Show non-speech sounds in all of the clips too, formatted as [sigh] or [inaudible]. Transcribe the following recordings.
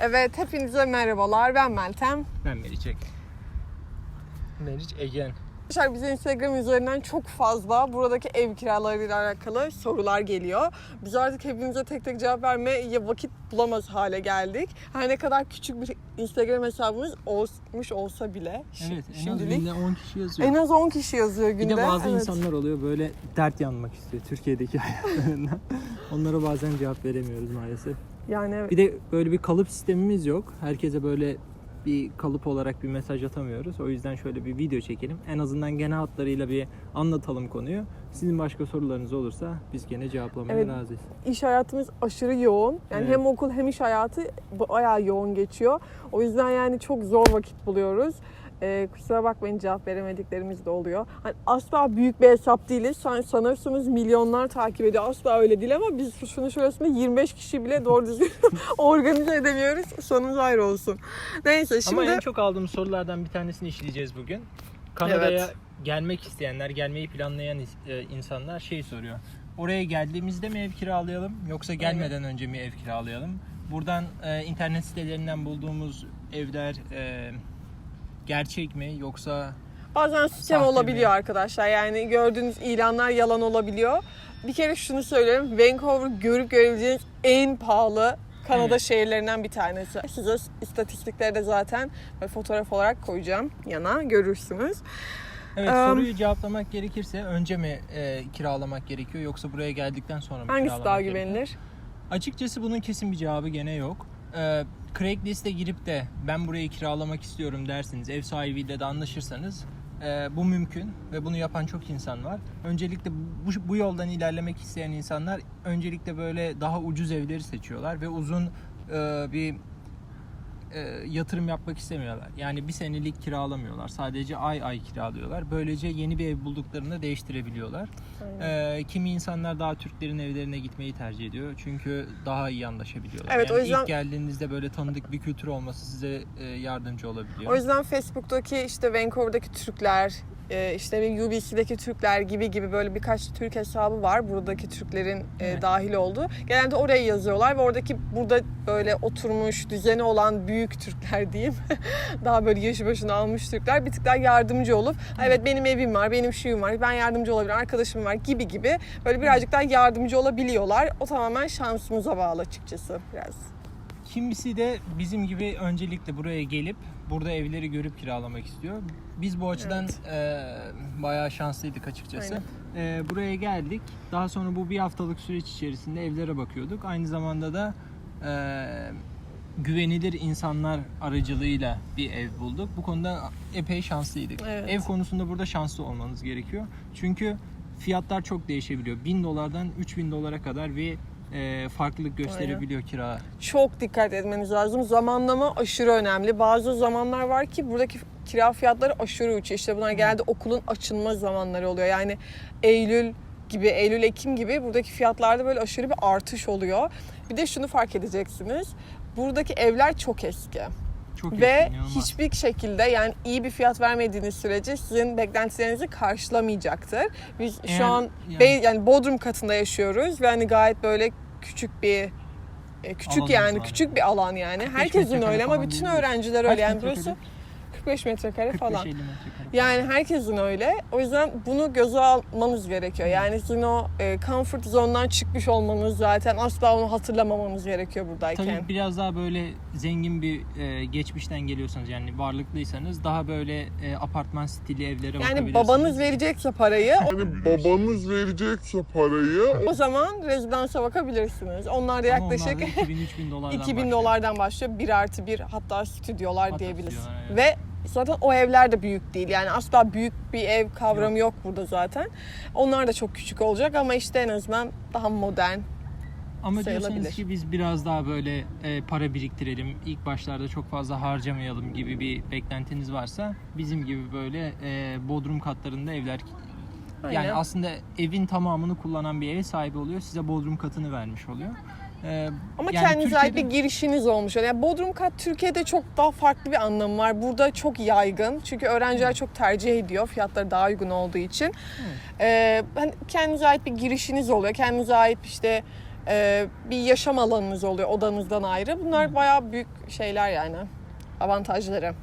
Evet, hepinize merhabalar. Ben Meltem. Ben Meriç'e. Meriç Egen. Arkadaşlar bize Instagram üzerinden çok fazla buradaki ev kiralarıyla alakalı sorular geliyor. Biz artık hepinize tek tek cevap vermeye vakit bulamaz hale geldik. Her ne kadar küçük bir Instagram hesabımız olmuş olsa bile Evet en az şimdilik günde 10 kişi yazıyor. en az 10 kişi yazıyor bir günde. de bazı Evet. insanlar oluyor böyle dert yanmak istiyor Türkiye'deki [laughs] hayatlarından. Onlara bazen cevap veremiyoruz maalesef. Yani evet. Bir de böyle bir kalıp sistemimiz yok. Herkese böyle bir kalıp olarak bir mesaj atamıyoruz. O yüzden şöyle bir video çekelim. En azından genel hatlarıyla bir anlatalım konuyu. Sizin başka sorularınız olursa biz gene cevaplamaya Evet. razıyız. iş hayatımız aşırı yoğun. Yani Evet. hem okul hem iş hayatı bayağı yoğun geçiyor. O yüzden yani çok zor vakit buluyoruz. Ee, kusura bakmayın cevap veremediklerimiz de oluyor. Hani asla büyük bir hesap değiliz. San- Sanırsınız milyonlar takip ediyor. Asla öyle değil ama biz şunu şurasında 25 kişi bile doğru düzgün [laughs] organize edemiyoruz. Sonumuz ayrı olsun. Neyse şimdi... Ama en çok aldığımız sorulardan bir tanesini işleyeceğiz bugün. Kanada'ya Evet. gelmek isteyenler, gelmeyi planlayan e, insanlar şey soruyor. Oraya geldiğimizde mi ev kiralayalım yoksa gelmeden önce mi ev kiralayalım? Buradan e, internet sitelerinden bulduğumuz evler e, gerçek mi yoksa Bazen sistem Sahte olabiliyor mi? arkadaşlar. Yani gördüğünüz ilanlar yalan olabiliyor. Bir kere şunu söyleyeyim. Vancouver görüp görebileceğiniz en pahalı Kanada Evet. şehirlerinden bir tanesi. Size istatistikleri de zaten fotoğraf olarak koyacağım yana görürsünüz. Evet Em, soruyu cevaplamak gerekirse önce mi e, kiralamak gerekiyor yoksa buraya geldikten sonra mı Hangisi daha gerekiyor? güvenilir? Açıkçası bunun kesin bir cevabı gene yok. Ee, Craigslist'e girip de ben burayı kiralamak istiyorum dersiniz, ev sahibiyle de anlaşırsanız e, bu mümkün ve bunu yapan çok insan var. Öncelikle bu, bu yoldan ilerlemek isteyen insanlar öncelikle böyle daha ucuz evleri seçiyorlar ve uzun e, bir e, yatırım yapmak istemiyorlar. Yani bir senelik kiralamıyorlar. Sadece ay ay kiralıyorlar. Böylece yeni bir ev bulduklarında değiştirebiliyorlar. Ee, kimi insanlar daha Türklerin evlerine gitmeyi tercih ediyor. Çünkü daha iyi anlaşabiliyorlar. Evet, o yani yüzden- ilk geldiğinizde böyle tanıdık bir kültür olması size e, yardımcı olabiliyor. O yüzden Facebook'taki işte Vancouver'daki Türkler, e, işte UBC'deki Türkler gibi gibi böyle birkaç Türk hesabı var. Buradaki Türklerin e, Evet. dahil olduğu. Genelde oraya yazıyorlar ve oradaki burada böyle oturmuş, düzeni olan büyük Türkler [laughs] diyeyim. Daha böyle yaşı başını almış Türkler bir tık daha yardımcı olup "Ha, evet benim evim var, benim şuyum var, ben yardımcı olabilirim, arkadaşım var gibi gibi böyle birazcık daha yardımcı olabiliyorlar. O tamamen şansımıza bağlı açıkçası biraz. Kimisi de bizim gibi öncelikle buraya gelip burada evleri görüp kiralamak istiyor. Biz bu açıdan e, bayağı şanslıydık açıkçası. E, buraya geldik. Daha sonra bu bir haftalık süreç içerisinde evlere bakıyorduk. Aynı zamanda da e, güvenilir insanlar aracılığıyla bir ev bulduk. Bu konuda epey şanslıydık. Evet. Ev konusunda burada şanslı olmanız gerekiyor. Çünkü fiyatlar çok değişebiliyor. 1000 dolardan 3000 dolara kadar bir e, farklılık gösterebiliyor kira çok dikkat etmeniz lazım. Zamanlama aşırı önemli. Bazı zamanlar var ki buradaki kira fiyatları aşırı uçuyor. İşte bunlar genelde okulun açılma zamanları oluyor. Yani Eylül gibi, Eylül, Ekim gibi buradaki fiyatlarda böyle aşırı bir artış oluyor. Bir de şunu fark edeceksiniz. Buradaki evler çok eski. Çok Ve inanılmaz. hiçbir şekilde yani iyi bir fiyat vermediğiniz sürece sizin beklentilerinizi karşılamayacaktır. Biz Eğer- şu an yani- yani Bodrum katında yaşıyoruz ve hani gayet böyle küçük bir e, küçük Alanımız yani var. küçük bir alan yani. 45 Herkesin öyle ama bütün öğrenciler öyle yani burası 45 metrekare falan. 45-50 metrekare. Yani herkesin öyle. O yüzden bunu göze almanız gerekiyor. Yani sizin o e, comfort zone'dan çıkmış olmanız zaten asla onu hatırlamamanız gerekiyor buradayken. Tabii biraz daha böyle zengin bir e, geçmişten geliyorsanız yani varlıklıysanız daha böyle e, apartman stili evlere Yani bakabilirsiniz. babanız verecekse parayı Yani babanız verecekse parayı o zaman rezidansa bakabilirsiniz. Onlar da Ama onlar yaklaşık da 2000-3000 dolardan 2000 başlıyor. dolardan başlıyor. 1 artı 1 hatta stüdyolar Hatta diyebiliriz. stüdyolar, evet. Ve zaten o evler de büyük değil. Yani asla büyük bir ev kavramı yok, burada zaten. Onlar da çok küçük olacak ama işte en azından daha modern. Ama diyorsanız ki biz biraz daha böyle e, para biriktirelim, ilk başlarda çok fazla harcamayalım gibi bir beklentiniz varsa bizim gibi böyle e, bodrum katlarında evler yani Aynen. aslında evin tamamını kullanan bir ev sahibi oluyor. Size bodrum katını vermiş oluyor. E, Ama yani kendinize ait bir Türkiye'de- girişiniz olmuş. Yani Bodrum kat Türkiye'de çok daha farklı bir anlamı var. Burada çok yaygın. Çünkü öğrenciler çok tercih ediyor. Fiyatları daha uygun olduğu için. Ee, hani kendinize ait bir girişiniz oluyor. Kendinize ait işte e, bir yaşam alanınız oluyor odanızdan ayrı. Bunlar bayağı büyük şeyler yani. Avantajları.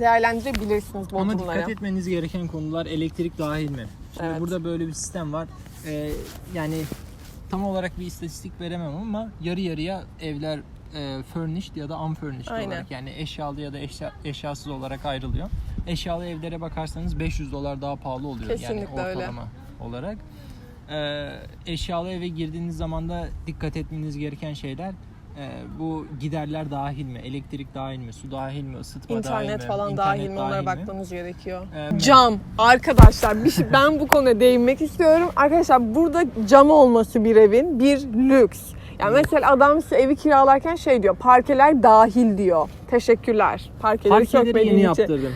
Değerlendirebilirsiniz Ama Bodrumlara. dikkat etmeniz gereken konular elektrik dahil mi? Şimdi Evet. burada böyle bir sistem var. Ee, yani tam olarak bir istatistik veremem ama yarı yarıya evler e, furnished ya da unfurnished Aynen. olarak yani eşyalı ya da eşya, eşyasız olarak ayrılıyor. Eşyalı evlere bakarsanız 500 dolar daha pahalı oluyor Kesinlikle yani öyle. ortalama olarak. Ee, eşyalı eve girdiğiniz zaman da dikkat etmeniz gereken şeyler e, bu giderler dahil mi? Elektrik dahil mi? Su dahil mi? Isıtma dahil mi? İnternet falan İnternet dahil mi onlara dahil mi? gerekiyor. Ee, Cam arkadaşlar bir şey, ben bu konuya değinmek istiyorum. Arkadaşlar burada cam olması bir evin bir lüks. Yani mesela adam size evi kiralarken şey diyor parkeler dahil diyor. Teşekkürler. Parkeleri, Parkeleri sökmediğin yeni için. yaptırdım.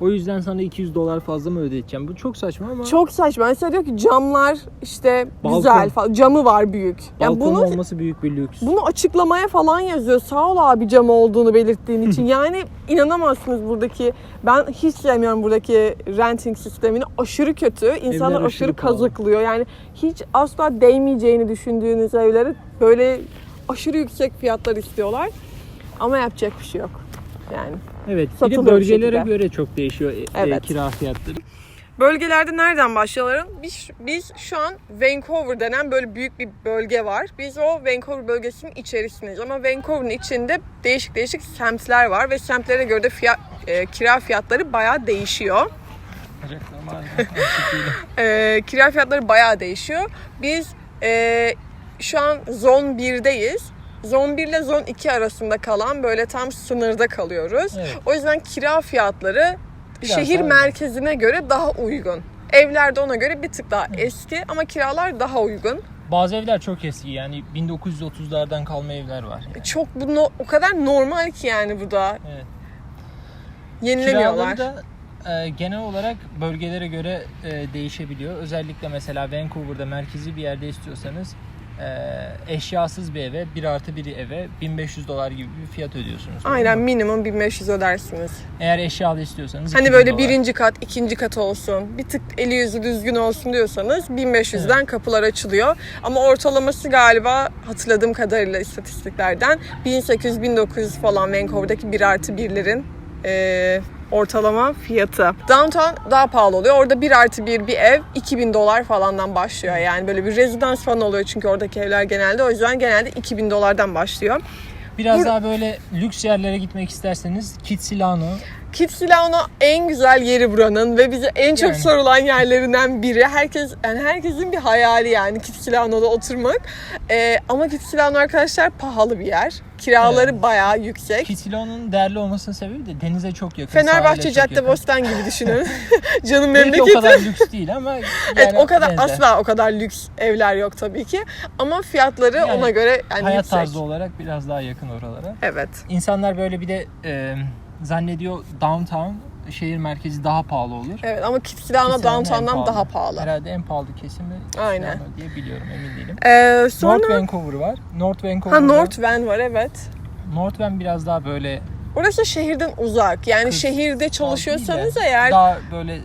O yüzden sana 200 dolar fazla mı ödeyeceğim? Bu çok saçma ama Çok saçma. Mesela diyor ki camlar işte Balkon. güzel falan. Camı var büyük. Yani bunu olması büyük bir lüks. bunu açıklamaya falan yazıyor. Sağ ol abi cam olduğunu belirttiğin için. [laughs] Yani inanamazsınız buradaki. Ben hiç sevmiyorum buradaki renting sistemini. Aşırı kötü. İnsanlar Evler aşırı, aşırı kazıklıyor. Yani hiç asla değmeyeceğini düşündüğünüz evlere böyle aşırı yüksek fiyatlar istiyorlar. Ama yapacak bir şey yok. Yani. Evet. Bir de bölgelere göre çok değişiyor e, Evet. kira fiyatları. Bölgelerde nereden başlayalım? Biz, biz şu an Vancouver denen böyle büyük bir bölge var. Biz o Vancouver bölgesinin içerisindeyiz. Ama Vancouver'ın içinde değişik değişik semtler var ve semtlere göre de fiyat, e, kira fiyatları bayağı değişiyor. [laughs] E, kira fiyatları bayağı değişiyor. Biz e, şu an zon 1'deyiz. Zon 1 ile zon 2 arasında kalan böyle tam sınırda kalıyoruz. Evet. O yüzden kira fiyatları Biraz şehir daha merkezine göre daha uygun. Evler de ona göre bir tık daha eski ama kiralar daha uygun. Bazı evler çok eski yani 1930'lardan kalma evler var. Yani. Çok bu no- o kadar normal ki yani bu da Evet. yenilemiyorlar. Kiraları da e, genel olarak bölgelere göre e, değişebiliyor. Özellikle mesela Vancouver'da merkezi bir yerde istiyorsanız eşyasız bir eve, 1 artı bir eve 1500 dolar gibi bir fiyat ödüyorsunuz. Aynen minimum 1500 ödersiniz. Eğer eşyalı istiyorsanız Hani 2000 böyle dolar. birinci kat, ikinci kat olsun, bir tık eli yüzü düzgün olsun diyorsanız 1500'den kapılar açılıyor. Ama ortalaması galiba hatırladığım kadarıyla istatistiklerden 1800-1900 falan Vancouver'daki 1 artı 1'lerin eee, ortalama fiyatı. Downtown daha pahalı oluyor. Orada 1 artı 1 bir ev 2000 dolar falandan başlıyor. Yani böyle bir rezidans falan oluyor çünkü oradaki evler genelde. O yüzden genelde 2000 dolardan başlıyor. Biraz Bur- daha böyle lüks yerlere gitmek isterseniz Kitsilano. Kitsilano en güzel yeri buranın ve bize en çok Yani. sorulan yerlerinden biri. Herkes yani herkesin bir hayali yani Kitsilano'da oturmak. Ee, ama Kitsilano arkadaşlar pahalı bir yer. Kiraları Evet. bayağı yüksek. Kitsilano'nun değerli olmasının sebebi de denize çok yakın. Fenerbahçe çok Cadde yakın. Bostan [laughs] gibi düşünün. [laughs] Canım Belki o kadar lüks değil ama yani Evet o kadar benzer. asla o kadar lüks evler yok tabii ki. Ama fiyatları Yani ona göre yani Hayat yüksek. tarzı olarak biraz daha yakın oralara. Evet. İnsanlar böyle bir de e, zannediyor downtown şehir merkezi daha pahalı olur. Evet ama Kitsilano en downtown'dan daha pahalı. Herhalde en pahalı kesimi Aynen. Diye biliyorum emin değilim. Ee, sonra North Vancouver var. North ha Vancouver'da North Van var evet. North Van biraz daha böyle Orası şehirden uzak. Yani Kız- şehirde çalışıyorsanız eğer daha böyle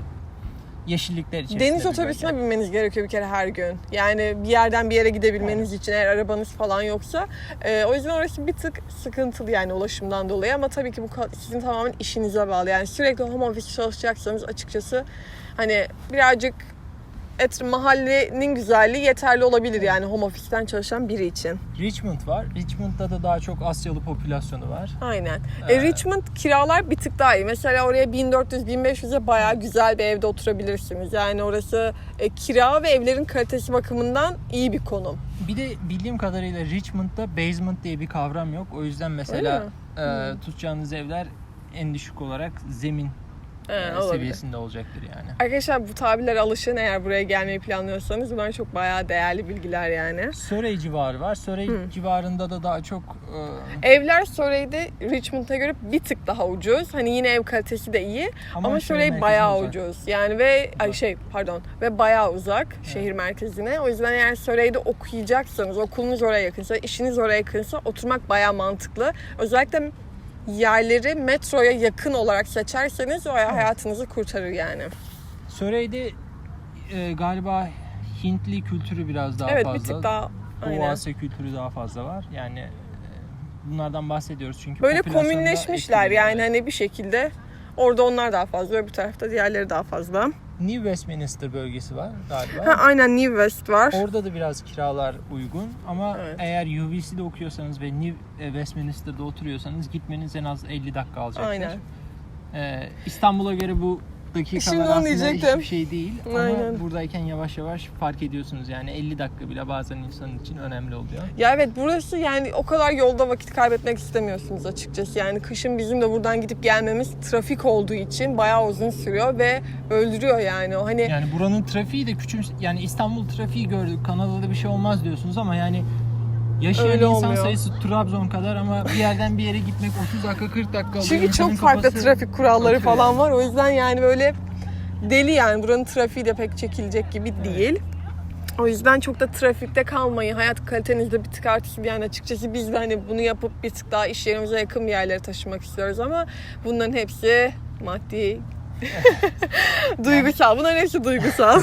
yeşillikler içerisinde. deniz otobüsüne bölge. binmeniz gerekiyor bir kere her gün. Yani bir yerden bir yere gidebilmeniz için eğer arabanız falan yoksa. Ee, o yüzden orası bir tık sıkıntılı yani ulaşımdan dolayı ama tabii ki bu sizin tamamen işinize bağlı. Yani sürekli home office çalışacaksanız açıkçası hani birazcık et, mahallenin güzelliği yeterli olabilir yani home office'ten çalışan biri için. Richmond var. Richmond'da da daha çok Asyalı popülasyonu var. Aynen. Ee, E, Richmond kiralar bir tık daha iyi. Mesela oraya 1400-1500'e bayağı güzel bir evde oturabilirsiniz. Yani orası e, kira ve evlerin kalitesi bakımından iyi bir konum. Bir de bildiğim kadarıyla Richmond'da basement diye bir kavram yok. O yüzden mesela e, tutacağınız evler en düşük olarak zemin He, e, olabilir. seviyesinde olacaktır yani. Arkadaşlar bu tabirlere alışın eğer buraya gelmeyi planlıyorsanız. Bunlar çok bayağı değerli bilgiler yani. Surrey civarı var. Surrey civarında da daha çok e, Evler Surrey'de Richmond'a göre bir tık daha ucuz. Hani yine ev kalitesi de iyi. ama, Ama Surrey bayağı uzak. ucuz. Yani ve ay şey pardon ve bayağı uzak şehir merkezine. O yüzden eğer Surrey'de okuyacaksanız, okulunuz oraya yakınsa, işiniz oraya yakınsa oturmak bayağı mantıklı. Özellikle yerleri metroya yakın olarak seçerseniz o hayatınızı kurtarır yani. Surrey'de e, galiba Hintli kültürü biraz daha evet fazla. bir tık daha Doğu Aynen. Asya kültürü daha fazla var. Yani e, bunlardan bahsediyoruz çünkü Böyle komünleşmişler yani hani bir şekilde orada onlar daha fazla öbür tarafta diğerleri daha fazla. New Westminster bölgesi var galiba. Ha aynen New West var. Orada da biraz kiralar uygun ama Evet. eğer UBC'de okuyorsanız ve New e, Westminster'da oturuyorsanız gitmeniz en az 50 dakika alacaktır. Aynen. Ee, İstanbul'a göre bu dakikalar Şimdi onu aslında diyecektim. hiçbir şey değil. Aynen. Ama buradayken yavaş yavaş fark ediyorsunuz. Yani 50 dakika bile bazen insanın için önemli oluyor. Ya evet burası yani o kadar yolda vakit kaybetmek istemiyorsunuz açıkçası. Yani kışın bizim de buradan gidip gelmemiz trafik olduğu için bayağı uzun sürüyor ve öldürüyor yani. O hani Yani buranın trafiği de küçüm yani İstanbul trafiği gördük. Kanada'da bir şey olmaz diyorsunuz ama yani yaşayan Öyle insan olmuyor. sayısı Trabzon kadar ama bir yerden bir yere gitmek 30 dakika 40 dakika alıyor. Çünkü çok farklı trafik kuralları atıyor falan var. O yüzden yani böyle deli yani buranın trafiği de pek çekilecek gibi değil. O yüzden çok da trafikte kalmayın. Hayat kalitenizde bir tık artışı yani açıkçası biz de hani bunu yapıp bir tık daha iş yerimize yakın bir yerlere taşımak istiyoruz ama bunların hepsi maddi [laughs] [laughs] duygusal. Bunların hepsi duygusal.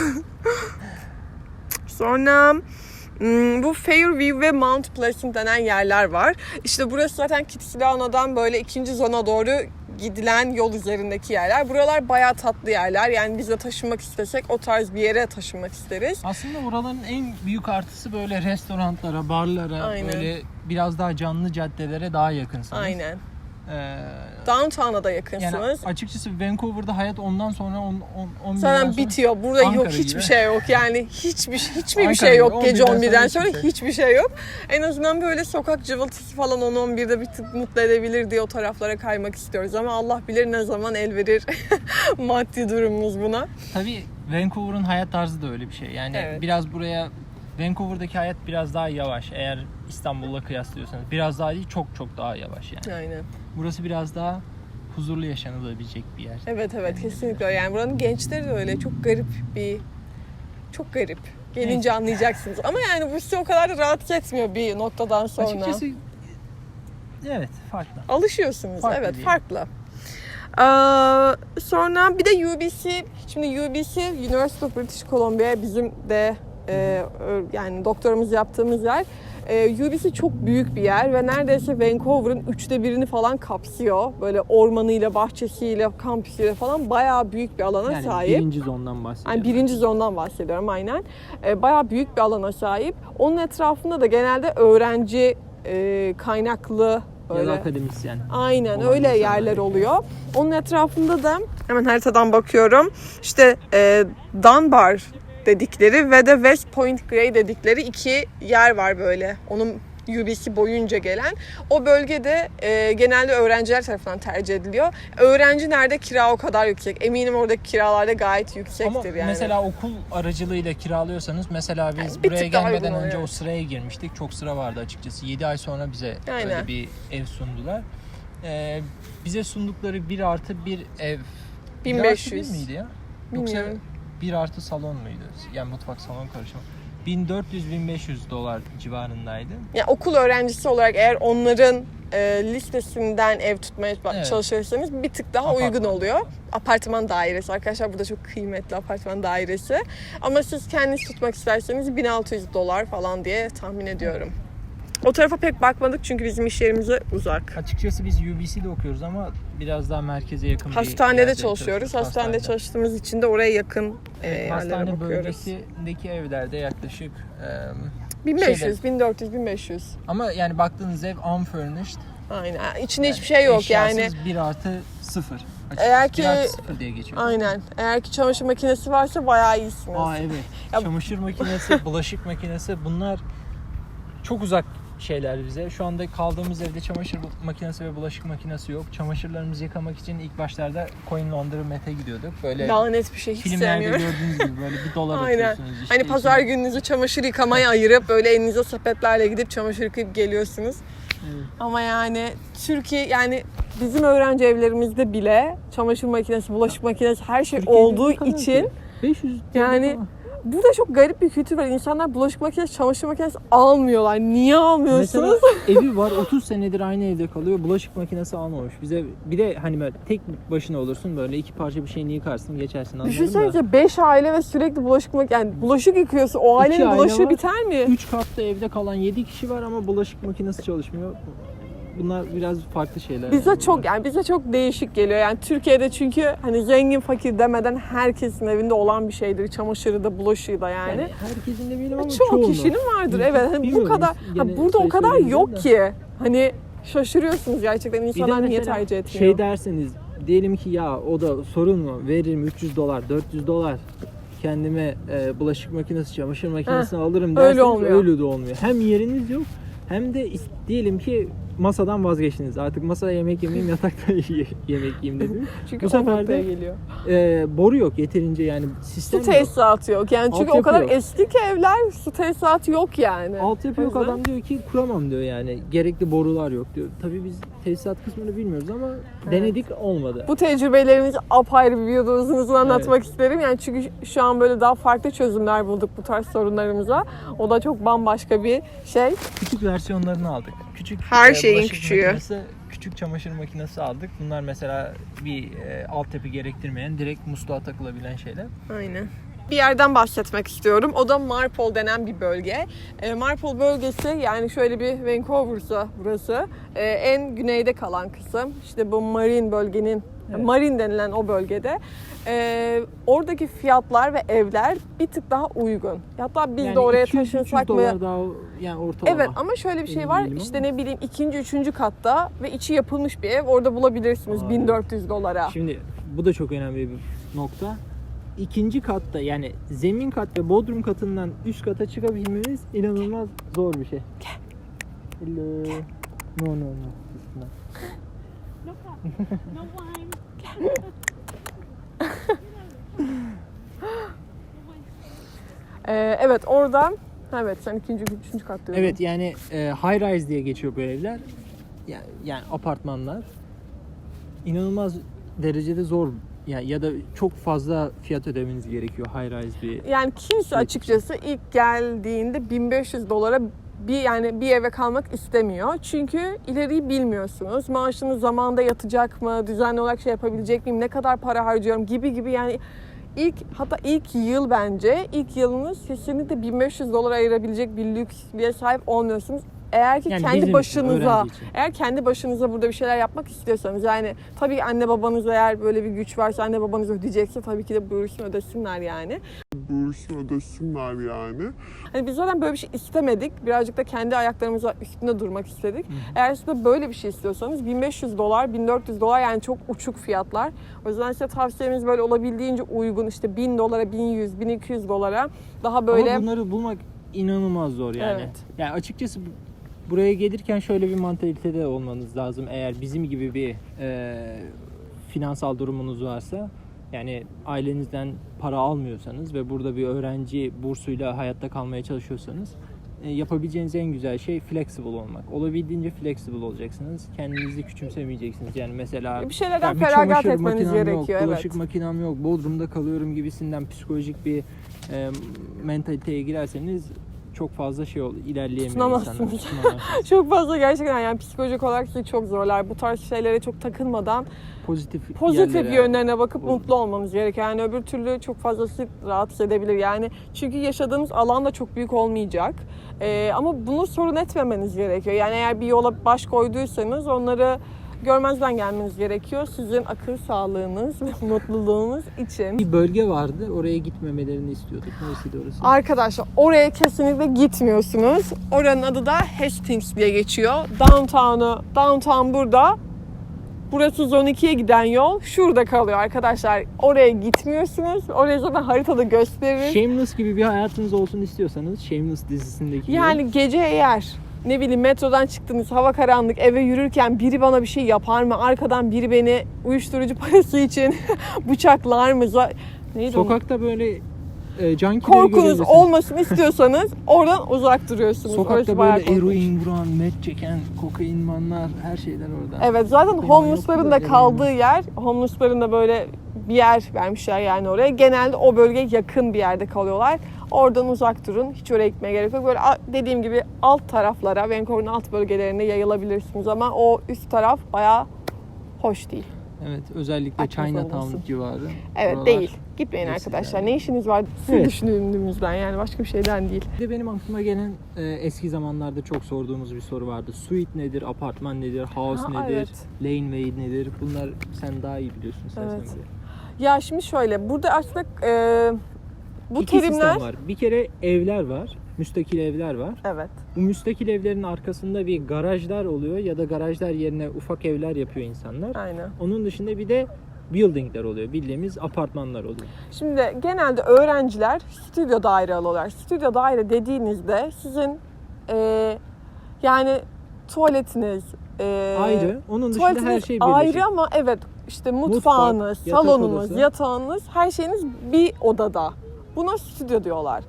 [laughs] Sonra bu Fairview ve Mount Pleasant denen yerler var. İşte burası zaten Kitsilano'dan böyle ikinci zona doğru gidilen yol üzerindeki yerler. Buralar bayağı tatlı yerler. Yani biz de taşınmak istesek o tarz bir yere taşınmak isteriz. Aslında oraların en büyük artısı böyle restoranlara, barlara, Aynen. böyle biraz daha canlı caddelere daha yakınsınız. Aynen. Ee, Downtown'a da yani yakınsınız. açıkçası Vancouver'da hayat ondan sonra 10 10 Zaten bitiyor. Burada yok Ankara hiçbir gibi. şey yok. Yani hiçbir hiç mi bir Ankara şey yok gece 11'den 11'den sonra hiçbir şey. hiçbir şey yok. En azından böyle sokak cıvıltısı falan 10-11'de bir tık mutlu edebilir diye o taraflara kaymak istiyoruz. Ama Allah bilir ne zaman el verir [laughs] maddi durumumuz buna. Tabii Vancouver'ın hayat tarzı da öyle bir şey. Yani Evet. biraz buraya Vancouver'daki hayat biraz daha yavaş. Eğer İstanbul'la kıyaslıyorsanız biraz daha değil çok çok daha yavaş yani. Aynen. Burası biraz daha huzurlu yaşanılabilecek bir yer. Evet evet kesinlikle öyle. Yani buranın gençleri de öyle. Çok garip bir... Çok garip. Gelince anlayacaksınız. Ama yani bu sizi o kadar da rahatsız etmiyor bir noktadan sonra. Açıkçası evet farklı. Alışıyorsunuz. Farklı evet değil. farklı. Ee, sonra bir de UBC. Şimdi UBC University of British Columbia bizim de e, yani doktorumuz yaptığımız yer. Ee, UBC çok büyük bir yer ve neredeyse Vancouver'ın üçte birini falan kapsıyor. Böyle ormanıyla, bahçesiyle, kampüsüyle falan bayağı büyük bir alana Yani sahip. birinci zondan bahsediyorum. Yani birinci zondan bahsediyorum aynen. Ee, bayağı büyük bir alana sahip. Onun etrafında da genelde öğrenci e, kaynaklı Ya da böyle akademisyen. Aynen öyle yerler yaşıyor. oluyor. Onun etrafında da hemen haritadan bakıyorum. İşte e, Dunbar dedikleri ve de West Point Grey dedikleri iki yer var böyle. Onun UBC boyunca gelen. O bölgede e, genelde öğrenciler tarafından tercih ediliyor. Öğrenci nerede kira o kadar yüksek. Eminim oradaki kiralar da gayet yüksektir Ama yani. mesela okul aracılığıyla kiralıyorsanız mesela biz Yani buraya gelmeden önce o sıraya girmiştik. Çok sıra vardı açıkçası. 7 ay sonra bize Aynen. öyle bir ev sundular. Ee, bize sundukları 1 artı 1 ev 1 artı 1500. 1 miydi ya? Bilmiyorum. 1 artı salon muydu? Yani mutfak salon karışımı. 1400-1500 dolar civarındaydı. Yani okul öğrencisi olarak eğer onların e, listesinden ev tutmaya Evet. çalışırsanız bir tık daha Apartman. uygun oluyor. Apartman dairesi arkadaşlar burada çok kıymetli apartman dairesi. Ama siz kendiniz tutmak isterseniz 1600 dolar falan diye tahmin ediyorum. O tarafa pek bakmadık çünkü bizim iş yerimize uzak. Açıkçası biz UBC'de okuyoruz ama biraz daha merkeze yakın bir Hastanede yerde çalışıyoruz. Hastanede Hastanede. çalıştığımız için de oraya yakın e, Evet, yerlere hastane bakıyoruz. bölgesindeki evlerde yaklaşık e, 1500, şeyde- 1400, 1500. ama yani baktığınız ev unfurnished. Aynen. İçinde hiçbir şey yok yani. 1 artı 0. Eğer ki- 1 artı 0 diye geçiyor. Aynen. Eğer ki çamaşır makinesi varsa bayağı iyisiniz. Aa evet. Ya- Çamaşır makinesi, [laughs] bulaşık makinesi bunlar çok uzak şeyler bize. Şu anda kaldığımız evde çamaşır makinesi ve bulaşık makinesi yok. Çamaşırlarımızı yıkamak için ilk başlarda coin laundromat'e gidiyorduk. Böyle Lanet bir şey hiç filmlerde gördüğünüz gibi böyle bir dolar [laughs] Aynen. atıyorsunuz. işte Hani pazar içine- gününüzü çamaşır yıkamaya ayırıp böyle elinize sepetlerle gidip çamaşır yıkayıp geliyorsunuz. Evet. Ama yani Türkiye yani bizim öğrenci evlerimizde bile çamaşır makinesi, bulaşık makinesi her şey Türkiye'de olduğu için ki? 500 TL yani falan. Burada çok garip bir kültür var. İnsanlar bulaşık makinesi, çamaşır makinesi almıyorlar. Niye almıyorsunuz? Mesela [laughs] evi var 30 senedir aynı evde kalıyor. Bulaşık makinesi almamış. Bize bir de hani böyle tek başına olursun böyle iki parça bir şeyini yıkarsın geçersin anladın? Düşünsenize 5 aile ve sürekli bulaşık makinesi. Yani bulaşık yıkıyorsa o ailenin aile bulaşığı var. biter mi? 3 katta evde kalan 7 kişi var ama bulaşık makinesi çalışmıyor. Bunlar biraz farklı şeyler. Bize yani. çok yani bize çok değişik geliyor. Yani Türkiye'de çünkü hani zengin fakir demeden herkesin evinde olan bir şeydir. Çamaşırı da bulaşığı da yani. yani herkesin demeyelim ama Çoğu çoğunun. kişinin vardır evet. Hani bu bilmiyorum, kadar ha, burada o kadar yok de. ki. Hani şaşırıyorsunuz gerçekten de insanlar niye tercih etmiyor. Şey derseniz diyelim ki ya o da sorun mu veririm 300 dolar 400 dolar kendime e, bulaşık makinesi çamaşır makinesi alırım öyle derseniz olmuyor. öyle de olmuyor. Hem yeriniz yok hem de diyelim ki masadan vazgeçtiniz. Artık masada yemek yemeyeyim [laughs] yatakta ye- yemek yiyeyim dedim. [laughs] Çünkü bu o sefer de- geliyor. E, boru yok yeterince yani sistem Su yok. tesisatı yok. Yani çünkü o Altyapı kadar yok. eski ki evler su tesisatı yok yani. Altyapı O yok adam diyor ki kuramam diyor yani. Gerekli borular yok diyor. Tabii biz tesisat kısmını bilmiyoruz ama denedik olmadı. Bu tecrübelerimizi apayrı bir videoda anlatmak isterim. Yani çünkü şu an böyle daha farklı çözümler bulduk bu tarz sorunlarımıza. O da çok bambaşka bir şey. Küçük versiyonlarını aldık. Küçük Her e, şeyin küçüğü. makinesi, küçük çamaşır makinesi aldık. Bunlar mesela bir e, altyapı gerektirmeyen, direkt musluğa takılabilen şeyler. Aynen. Bir yerden bahsetmek istiyorum. O da Marpol denen bir bölge. E, Marpol bölgesi yani şöyle bir Vancouver'sa burası. E, en güneyde kalan kısım. İşte bu Marine bölgenin Evet. Marine denilen o bölgede. E, oradaki fiyatlar ve evler bir tık daha uygun. Hatta biz Yani de oraya 200-300 taşınsak mı? daha yani ortalama. Evet ama şöyle bir şey Emin var. değilim İşte ama. ne bileyim ikinci, üçüncü katta ve içi yapılmış bir ev. Orada bulabilirsiniz Aa, 1400 dolara. Şimdi bu da çok önemli bir nokta. İkinci katta yani zemin kat ve bodrum katından üst kata çıkabilmeniz inanılmaz zor bir şey. Hello. No no no. No problem. No wine. [laughs] Ee, evet oradan Evet sen ikinci, üçüncü kat diyordun. Evet yani e, high rise diye geçiyor bu evler. Yani, yani apartmanlar. İnanılmaz derecede zor yani ya da çok fazla fiyat ödemeniz gerekiyor high rise bir. Yani kimse açıkçası ilk geldiğinde 1500 dolara bir yani bir eve kalmak istemiyor. Çünkü ileriyi bilmiyorsunuz. Maaşınız zamanında yatacak mı? Düzenli olarak şey yapabilecek miyim? Ne kadar para harcıyorum gibi gibi yani ilk hatta ilk yıl bence ilk yılınız kesinlikle 1500 dolar ayırabilecek bir lüksliğe sahip olmuyorsunuz. Eğer ki Yani kendi başınıza eğer kendi başınıza burada bir şeyler yapmak istiyorsanız yani tabii anne babanız eğer böyle bir güç varsa anne babanız ödeyecekse tabii ki de buyursun ödesinler yani. Buyursun ödesinler yani. Hani biz zaten böyle bir şey istemedik. Birazcık da kendi ayaklarımızın üstünde durmak istedik. Eğer siz de böyle bir şey istiyorsanız 1500 dolar, 1400 dolar yani çok uçuk fiyatlar. O yüzden işte tavsiyemiz böyle olabildiğince uygun işte 1000 dolara, 1100, 1200 dolara daha böyle Ama bunları bulmak inanılmaz zor yani. Evet. Yani açıkçası buraya gelirken şöyle bir mantalitede olmanız lazım. Eğer bizim gibi bir e, finansal durumunuz varsa yani ailenizden para almıyorsanız ve burada bir öğrenci bursuyla hayatta kalmaya çalışıyorsanız e, yapabileceğiniz en güzel şey flexible olmak. Olabildiğince flexible olacaksınız. Kendinizi küçümsemeyeceksiniz. Yani mesela bir şeylerden ya bir feragat çamaşır etmeniz makinem gerekiyor. Yok, bulaşık evet. makinem yok, bodrumda kalıyorum gibisinden psikolojik bir e, mentaliteye girerseniz çok fazla şey ol, ilerleyemiyor Tutunamazsınız. insanlar. [laughs] Tutunamazsınız. Çok fazla gerçekten yani psikolojik olarak sizi çok zorlar. Bu tarz şeylere çok takılmadan Pozitif, pozitif yerlere- yönlerine bakıp Olur. mutlu olmamız gerekiyor. Yani öbür türlü çok fazla sizi rahatsız edebilir. Yani çünkü yaşadığımız alan da çok büyük olmayacak. Ee, ama bunu sorun etmemeniz gerekiyor. Yani eğer bir yola baş koyduysanız onları görmezden gelmeniz gerekiyor. Sizin akıl sağlığınız ve [laughs] mutluluğunuz için. Bir bölge vardı. Oraya gitmemelerini istiyorduk. Neresiydi orası? Arkadaşlar oraya kesinlikle gitmiyorsunuz. Oranın adı da Hastings diye geçiyor. Downtown'u, downtown burada. Burası Zone 2'ye giden yol şurada kalıyor arkadaşlar. Oraya gitmiyorsunuz. Oraya zaten haritada gösterir. Shameless gibi bir hayatınız olsun istiyorsanız Shameless dizisindeki gibi. Yani gece eğer ne bileyim metrodan çıktınız hava karanlık eve yürürken biri bana bir şey yapar mı? Arkadan biri beni uyuşturucu [laughs] parası için [laughs] bıçaklar mı? Neydi onun? Sokakta böyle e, junkileri Korkunuz olmasın istiyorsanız oradan uzak duruyorsunuz. Sokakta böyle korkunç. eroin vuran, met çeken, kokainmanlar her şeyler orada. Evet zaten homeless'ların da kaldığı yer, homeless'ların da böyle bir yer vermişler yani oraya. Genelde o bölgeye yakın bir yerde kalıyorlar. Oradan uzak durun. Hiç oraya gitmeye gerek yok. Böyle dediğim gibi alt taraflara, Vancouver'ın alt bölgelerine yayılabilirsiniz ama o üst taraf bayağı hoş değil. Evet özellikle Chinatown civarı. Evet Oralar- değil. Gitmeyin arkadaşlar. yani. Ne işiniz var? Sizin Evet. düşündüğümüzden yani başka bir şeyden değil. Bir de benim aklıma gelen e, eski zamanlarda çok sorduğumuz bir soru vardı. Suite nedir, apartman nedir, house Ha, nedir, evet. laneway nedir? Bunlar sen daha iyi biliyorsun istersen. Evet. bir. Ya şimdi şöyle burada aslında e, bu İki terimler sistem var. Bir kere evler var. Müstakil evler var. evet Bu müstakil evlerin arkasında bir garajlar oluyor ya da garajlar yerine ufak evler yapıyor insanlar. aynen. Onun dışında bir de buildingler oluyor. Bildiğimiz apartmanlar oluyor. Şimdi genelde öğrenciler stüdyo daire alıyorlar. Stüdyo daire dediğinizde sizin e, yani tuvaletiniz e, Ayrı. Onun dışında her şey birleşik. ayrı ama evet işte mutfağınız, Mutfak, yatak salonunuz, odası. yatağınız her şeyiniz bir odada. Buna stüdyo diyorlar.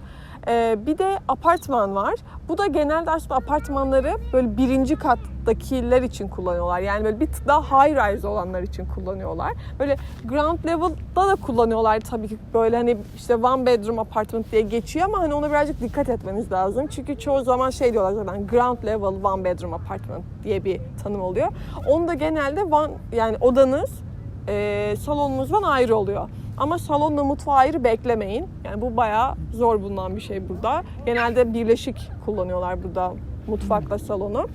Ee, bir de apartman var. Bu da genelde aslında apartmanları böyle birinci kattakiler için kullanıyorlar. Yani böyle bir tık daha high rise olanlar için kullanıyorlar. Böyle ground level'da da kullanıyorlar tabii ki böyle hani işte one bedroom apartment diye geçiyor ama hani ona birazcık dikkat etmeniz lazım. Çünkü çoğu zaman şey diyorlar zaten ground level one bedroom apartment diye bir tanım oluyor. Onu da genelde one, yani odanız e, salonunuzdan ayrı oluyor. Ama salonla mutfağı ayrı beklemeyin. Yani bu bayağı zor bulunan bir şey burada. Genelde birleşik kullanıyorlar burada mutfakla salonu.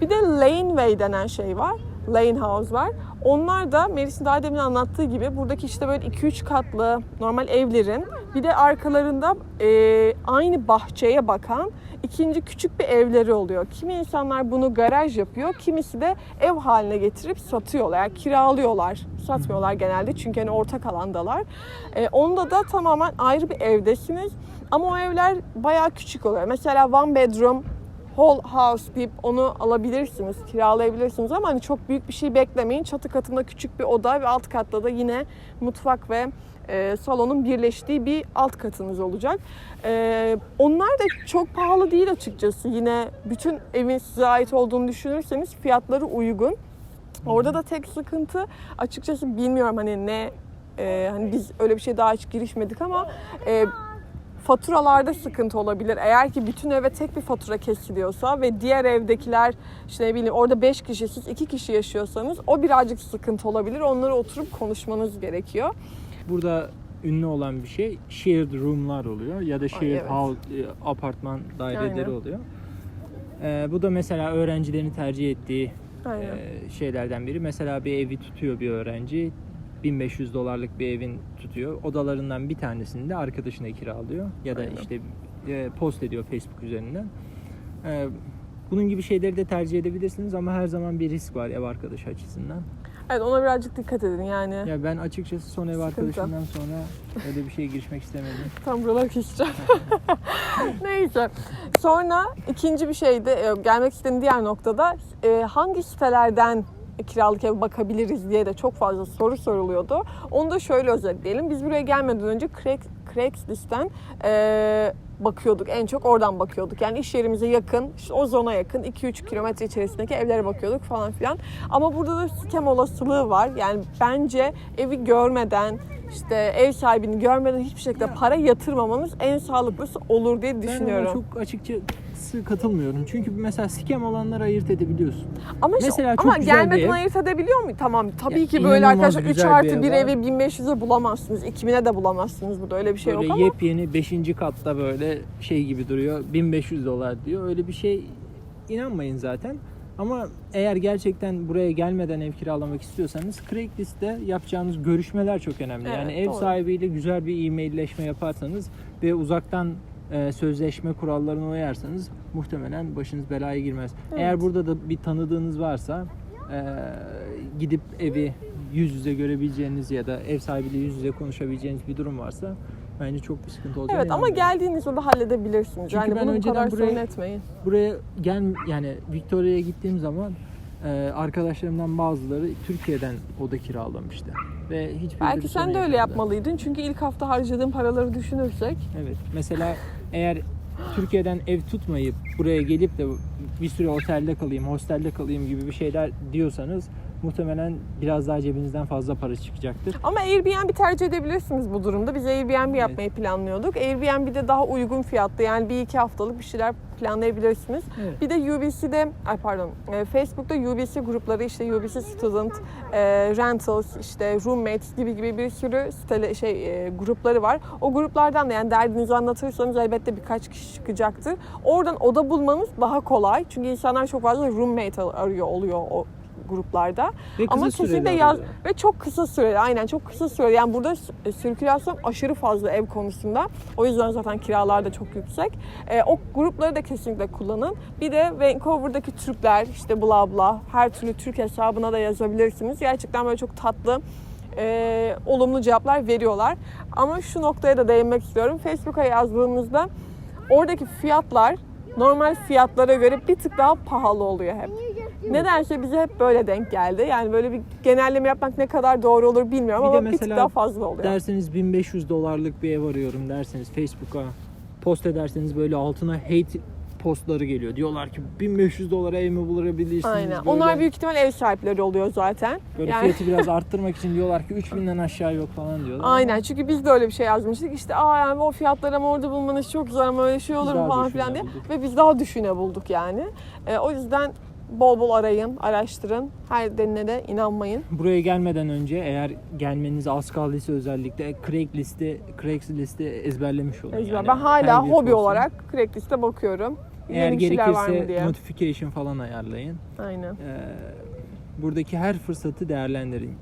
Bir de laneway denen şey var. Lane house var. Onlar da Melis'in daha demin anlattığı gibi buradaki işte böyle 2-3 katlı normal evlerin bir de arkalarında e, aynı bahçeye bakan ikinci küçük bir evleri oluyor. Kimi insanlar bunu garaj yapıyor, kimisi de ev haline getirip satıyorlar, yani kiralıyorlar. Satmıyorlar genelde çünkü hani ortak alandalar. E, onda da tamamen ayrı bir evdesiniz. Ama o evler bayağı küçük oluyor. Mesela one bedroom whole house deyip onu alabilirsiniz, kiralayabilirsiniz ama hani çok büyük bir şey beklemeyin. Çatı katında küçük bir oda ve alt katta da yine mutfak ve e, salonun birleştiği bir alt katınız olacak. E, onlar da çok pahalı değil açıkçası. Yine bütün evin size ait olduğunu düşünürseniz fiyatları uygun. Orada da tek sıkıntı açıkçası bilmiyorum hani ne e, hani biz öyle bir şey daha hiç girişmedik ama e, faturalarda sıkıntı olabilir. Eğer ki bütün eve tek bir fatura kesiliyorsa ve diğer evdekiler işte ne bileyim orada 5 kişi siz 2 kişi yaşıyorsanız o birazcık sıkıntı olabilir. Onları oturup konuşmanız gerekiyor. Burada ünlü olan bir şey shared room'lar oluyor ya da shared evet. house, e, apartman daireleri Aynen. oluyor. Ee, bu da mesela öğrencilerin tercih ettiği Aynen. e, şeylerden biri. Mesela bir evi tutuyor bir öğrenci. 1500 dolarlık bir evin tutuyor. Odalarından bir tanesini de arkadaşına kiralıyor. Ya da Aynen. işte e, post ediyor Facebook üzerinden. Ee, bunun gibi şeyleri de tercih edebilirsiniz ama her zaman bir risk var ev arkadaşı açısından. Evet ona birazcık dikkat edin yani. Ya ben açıkçası son ev Sıkıntı. arkadaşımdan sonra öyle bir şeye girişmek istemedim. [laughs] Tam buralar keseceğim. [laughs] Neyse. Sonra ikinci bir şey de e, gelmek istediğim diğer noktada e, hangi sitelerden kiralık ev bakabiliriz diye de çok fazla soru soruluyordu. Onu da şöyle özetleyelim. Biz buraya gelmeden önce Craig, Craigslist'ten e, bakıyorduk. En çok oradan bakıyorduk. Yani iş yerimize yakın, işte o zona yakın 2-3 kilometre içerisindeki evlere bakıyorduk falan filan. Ama burada da sikem olasılığı var. Yani bence evi görmeden, işte ev sahibini görmeden hiçbir şekilde para yatırmamanız en sağlıklısı olur diye Ben düşünüyorum. ona çok açıkçası katılmıyorum. Çünkü mesela scam olanları ayırt edebiliyorsun. Ama, işte- Mesela çok ama güzel bir gelmeden ev. ayırt edebiliyor mu? Tamam tabii Ya ki böyle arkadaşlar 3 güzel bir artı ev 1 var. evi 1500'e bulamazsınız. 2000'e de bulamazsınız. Burada öyle bir şey böyle yok ama. yepyeni 5. katta böyle şey gibi duruyor. 1500 dolar diyor. Öyle bir şey inanmayın zaten. Ama eğer gerçekten buraya gelmeden ev kiralamak istiyorsanız Craigslist'te yapacağınız görüşmeler çok önemli. Evet, yani ev doğru. sahibiyle güzel bir e-mailleşme yaparsanız ve uzaktan e, sözleşme kurallarına uyarsanız muhtemelen başınız belaya girmez. Evet. Eğer burada da bir tanıdığınız varsa e, gidip evi yüz yüze görebileceğiniz ya da ev sahibiyle yüz yüze konuşabileceğiniz bir durum varsa bence çok bir sıkıntı olacak. Evet ama geldiğiniz orada halledebilirsiniz. Çünkü yani ben bunu bu kadar buraya- sorun etmeyin. buraya gel yani Victoria'ya gittiğim zaman e, arkadaşlarımdan bazıları Türkiye'den oda kiralamıştı ve hiçbir Belki sen de öyle yapmalıydın. Çünkü ilk hafta harcadığın paraları düşünürsek. Evet. Mesela eğer Türkiye'den ev tutmayıp buraya gelip de bir süre otelde kalayım, hostelde kalayım gibi bir şeyler diyorsanız muhtemelen biraz daha cebinizden fazla para çıkacaktır. Ama Airbnb tercih edebilirsiniz bu durumda. Biz Airbnb yapmayı planlıyorduk. Airbnb'de daha uygun fiyatlı yani bir iki haftalık bir şeyler planlayabilirsiniz. Evet. Bir de UBC'de, ay pardon, e, Facebook'ta UBC grupları işte UBC Student, e, Rentals, işte Roommates gibi gibi bir sürü sitele, şey e, grupları var. O gruplardan da yani derdinizi anlatırsanız elbette birkaç kişi çıkacaktır. Oradan oda bulmanız daha kolay. Çünkü insanlar çok fazla roommate arıyor oluyor o gruplarda. Ve Ama kesinlikle yaz alıyor. ve çok kısa süreli aynen çok kısa süreli. Yani burada sirkülasyon aşırı fazla ev konusunda. O yüzden zaten kiralar da çok yüksek. E, o grupları da kesinlikle kullanın. Bir de Vancouver'daki Türkler işte bla bla her türlü Türk hesabına da yazabilirsiniz. Gerçekten böyle çok tatlı e, olumlu cevaplar veriyorlar. Ama şu noktaya da değinmek istiyorum. Facebook'a yazdığımızda oradaki fiyatlar normal fiyatlara göre bir tık daha pahalı oluyor hep. Nedense bize hep böyle denk geldi. Yani böyle bir genelleme yapmak ne kadar doğru olur bilmiyorum Bir de ama bir tık daha fazla oluyor. Derseniz 1500 dolarlık bir ev arıyorum derseniz Facebook'a post ederseniz böyle altına hate postları geliyor. Diyorlar ki 1500 dolara ev mi bulabilirsiniz? Aynen. Böyle, Onlar büyük ihtimal ev sahipleri oluyor zaten. böyle yani- fiyatı biraz [laughs] arttırmak için diyorlar ki 3000'den aşağı yok falan diyorlar. Aynen çünkü biz de öyle bir şey yazmıştık. İşte aa yani o fiyatlara ama orada bulmanız çok zor ama öyle şey olur mu falan filan diye. bulduk. Ve biz daha düşüğüne bulduk yani. E, o yüzden bol bol arayın, araştırın. Her denine de inanmayın. Buraya gelmeden önce eğer gelmeniz az kaldıysa özellikle Craigslist'i Craigslist'i ezberlemiş olun. Ezber. yani. ben hala bir hobi olsun. olarak Craigslist'e bakıyorum. eğer Yeni bir şeyler var mı gerekirse diye. notification falan ayarlayın. Aynen. Ee, buradaki her fırsatı değerlendirin.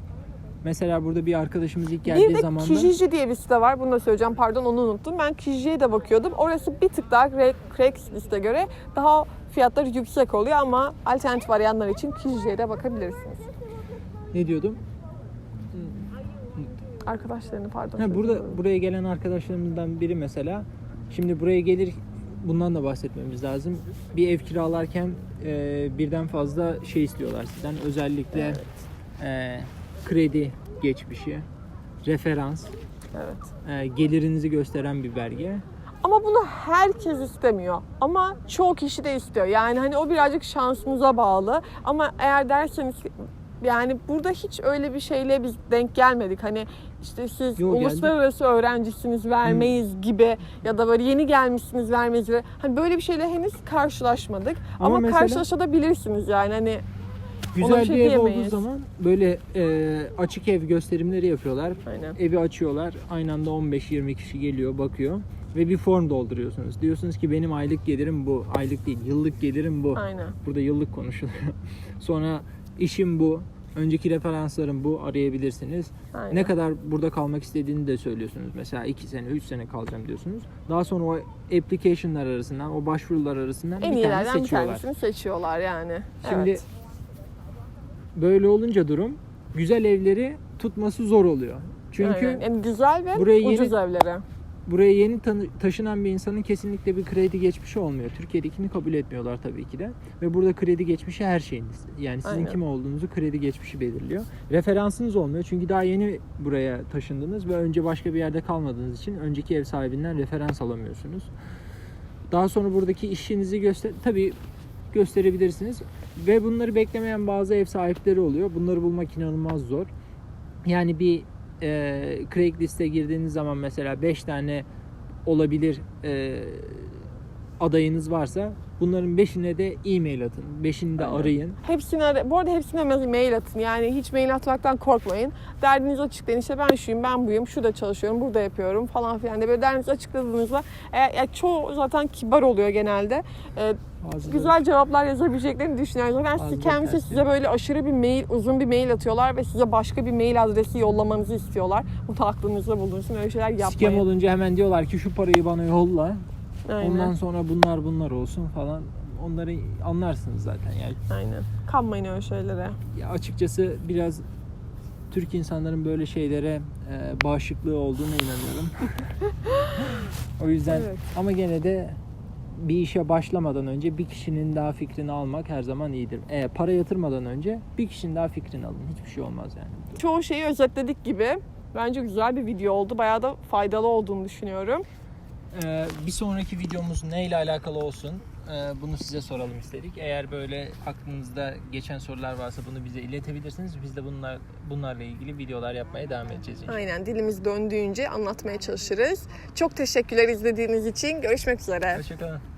Mesela burada bir arkadaşımız ilk Bir geldiği de zaman da Kijiji diye bir site var. Bunu da söyleyeceğim. Pardon onu unuttum. Ben Kijiji'ye de bakıyordum. Orası bir tık daha Craig- Craigslist'e göre daha fiyatları yüksek oluyor ama alternatif arayanlar için Kijiji'ye de bakabilirsiniz. ne diyordum? Arkadaşlarını pardon. Ha, burada buraya gelen arkadaşlarımızdan biri mesela şimdi buraya gelir bundan da bahsetmemiz lazım. Bir ev kiralarken e, birden fazla şey istiyorlar sizden. Özellikle e, kredi geçmişi, referans, Evet. e, gelirinizi gösteren bir belge. Ama bunu herkes istemiyor. Ama çoğu kişi de istiyor. Yani hani o birazcık şansınıza bağlı. Ama eğer derseniz yani burada hiç öyle bir şeyle biz denk gelmedik. Hani işte siz Yo, uluslararası öğrencisiniz vermeyiz gibi ya da böyle yeni gelmişsiniz vermeyiz gibi. Hani böyle bir şeyle henüz karşılaşmadık. Ama Ama, mesela- karşılaşabilirsiniz yani hani Güzel bir şey bir ev olduğu diyemeyiz. zaman böyle e, açık ev gösterimleri yapıyorlar. aynen. Evi açıyorlar. Aynı anda 15-20 kişi geliyor, bakıyor ve bir form dolduruyorsunuz. Diyorsunuz ki benim aylık gelirim bu. Aylık değil, yıllık gelirim bu. Aynen. Burada yıllık konuşuluyor. [laughs] Sonra işim bu. Önceki referanslarım bu. Arayabilirsiniz. Aynen. Ne kadar burada kalmak istediğini de söylüyorsunuz. Mesela 2 sene, 3 sene kalacağım diyorsunuz. Daha sonra o application'lar arasından, o başvurular arasından en bir tane iyilerden bir seçiyorlar. tanesini seçiyorlar yani. Şimdi evet. Böyle olunca durum güzel evleri tutması zor oluyor. Çünkü Aynen. yani güzel ve buraya yeni- ucuz evlere. buraya yeni taşınan bir insanın kesinlikle bir kredi geçmişi olmuyor. Türkiye'dekini kabul etmiyorlar tabii ki de. Ve burada kredi geçmişi her şeyiniz. Yani sizin Aynen. kim olduğunuzu kredi geçmişi belirliyor. Referansınız olmuyor çünkü daha yeni buraya taşındınız ve önce başka bir yerde kalmadığınız için önceki ev sahibinden referans alamıyorsunuz. Daha sonra buradaki işinizi göster tabii gösterebilirsiniz ve bunları beklemeyen bazı ev sahipleri oluyor. Bunları bulmak inanılmaz zor. Yani bir e, Craigslist'e girdiğiniz zaman mesela 5 tane olabilir e, adayınız varsa bunların 5'ine de e-mail atın. 5'ini de Aynen. arayın. Hepsine, ara- bu arada hepsine ma- mail atın. Yani hiç mail atmaktan korkmayın. Derdinizi açıklayın. İşte ben şuyum, ben buyum, şurada çalışıyorum, burada yapıyorum falan filan diye. Böyle derdinizi açıkladığınızda eğer, ya çoğu zaten kibar oluyor genelde. Bazıları- güzel cevaplar yazabileceklerini düşünüyorum. Zaten Bazıları siz kendisi size böyle aşırı bir mail, uzun bir mail atıyorlar ve size başka bir mail adresi yollamanızı istiyorlar. Bu da aklınızda bulunsun. Öyle şeyler yapmayın. Scam olunca hemen diyorlar ki şu parayı bana yolla. Aynen. Ondan sonra bunlar bunlar olsun falan. Onları anlarsınız zaten yani. Aynen. Kanmayın öyle şeylere. Ya açıkçası biraz Türk insanların böyle şeylere e, bağışıklığı olduğuna inanıyorum. [laughs] o yüzden Evet. ama gene de bir işe başlamadan önce bir kişinin daha fikrini almak her zaman iyidir. E, para yatırmadan önce bir kişinin daha fikrini alın. Hiçbir şey olmaz yani. çoğu şeyi özetledik gibi. Bence güzel bir video oldu. Bayağı da faydalı olduğunu düşünüyorum. Ee, bir sonraki videomuz neyle alakalı olsun? e, bunu size soralım istedik. Eğer böyle aklınızda geçen sorular varsa bunu bize iletebilirsiniz. Biz de bunlar bunlarla ilgili videolar yapmaya devam edeceğiz inşallah. Aynen dilimiz döndüğünce anlatmaya çalışırız. Çok teşekkürler izlediğiniz için. Görüşmek üzere. Hoşçakalın.